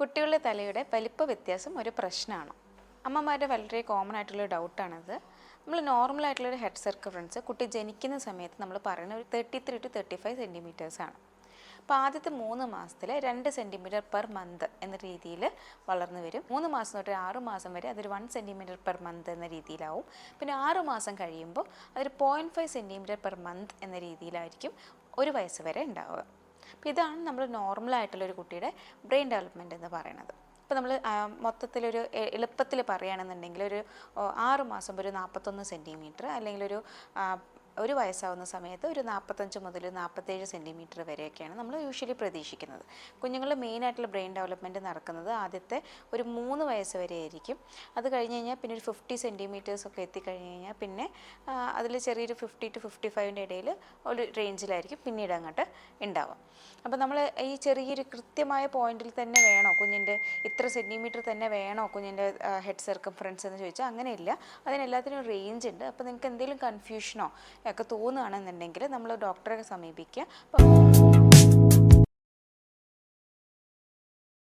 കുട്ടികളുടെ തലയുടെ വലിപ്പ വ്യത്യാസം ഒരു പ്രശ്നമാണ്. അമ്മമാരുടെ വളരെ കോമൺ ആയിട്ടുള്ള ഡൗട്ടാണിത് നമ്മൾ നോർമൽ ആയിട്ടുള്ളൊരു ഹെഡ് സർക്കംഫറൻസ് കുട്ടി ജനിക്കുന്ന സമയത്ത് നമ്മൾ പറയുന്ന ഒരു thirty three to thirty five സെന്റിമീറ്റേഴ്സാണ് അപ്പോൾ ആദ്യത്തെ മൂന്ന് മാസത്തിൽ രണ്ട് സെന്റിമീറ്റർ പെർ മന്ത് എന്ന രീതിയിൽ വളർന്നു വരും. മൂന്ന് മാസം തൊട്ട് ആറ് മാസം വരെ അതൊരു വൺ സെന്റിമീറ്റർ പെർ മന്ത് എന്ന രീതിയിലാവും. പിന്നെ ആറ് മാസം കഴിയുമ്പോൾ അതൊരു point five centimetre per month എന്ന രീതിയിലായിരിക്കും ഒരു വയസ്സ് വരെ ഉണ്ടാവുക. അപ്പോൾ ഇതാണ് നമ്മൾ നോർമൽ ആയിട്ടുള്ള ഒരു കുട്ടിയുടെ ബ്രെയിൻ ഡെവലപ്മെന്റ് എന്ന് പറയുന്നത്. ഇപ്പോൾ നമ്മൾ മൊത്തത്തിലൊരു എളുപ്പത്തിൽ പറയുകയാണെന്നുണ്ടെങ്കിൽ ഒരു ആറ് മാസം ഒരു നാൽപ്പത്തൊന്ന് സെന്റിമീറ്റർ അല്ലെങ്കിൽ ഒരു ഒരു വയസ്സാവുന്ന സമയത്ത് ഒരു നാൽപ്പത്തഞ്ച് മുതൽ നാൽപ്പത്തേഴ് സെന്റിമീറ്റർ വരെയൊക്കെയാണ് നമ്മൾ യൂഷ്വലി പ്രതീക്ഷിക്കുന്നത്. കുഞ്ഞുങ്ങളുടെ മെയിനായിട്ടുള്ള ബ്രെയിൻ ഡെവലപ്മെന്റ് നടക്കുന്നത് ആദ്യത്തെ ഒരു മൂന്ന് വയസ്സ് വരെ ആയിരിക്കും. അത് കഴിഞ്ഞ് കഴിഞ്ഞാൽ പിന്നെ ഒരു ഫിഫ്റ്റി സെന്റിമീറ്റേഴ്സൊക്കെ എത്തിക്കഴിഞ്ഞ് കഴിഞ്ഞാൽ പിന്നെ അതിൽ ചെറിയൊരു ഫിഫ്റ്റി ടു ഫിഫ്റ്റി ഫൈവിന്റെ ഇടയിൽ ഒരു റേഞ്ചിലായിരിക്കും പിന്നീട് അങ്ങോട്ട് ഉണ്ടാവുക. അപ്പോൾ നമ്മൾ ഈ ചെറിയൊരു കൃത്യമായ പോയിന്റിൽ തന്നെ വേണോ കുഞ്ഞിന്റെ ഇത്ര സെന്റിമീറ്റർ തന്നെ വേണോ കുഞ്ഞിന്റെ ഹെഡ് സർക്കംഫറൻസ് എന്ന് ചോദിച്ചാൽ അങ്ങനെയില്ല. അതിനെല്ലാത്തിനും റേഞ്ച് ഉണ്ട്. അപ്പോൾ നിങ്ങൾക്ക് എന്തെങ്കിലും കൺഫ്യൂഷനോ ഒക്കെ തോന്നുകയാണെന്നുണ്ടെങ്കിൽ നമ്മൾ ഡോക്ടറെ സമീപിക്കുക.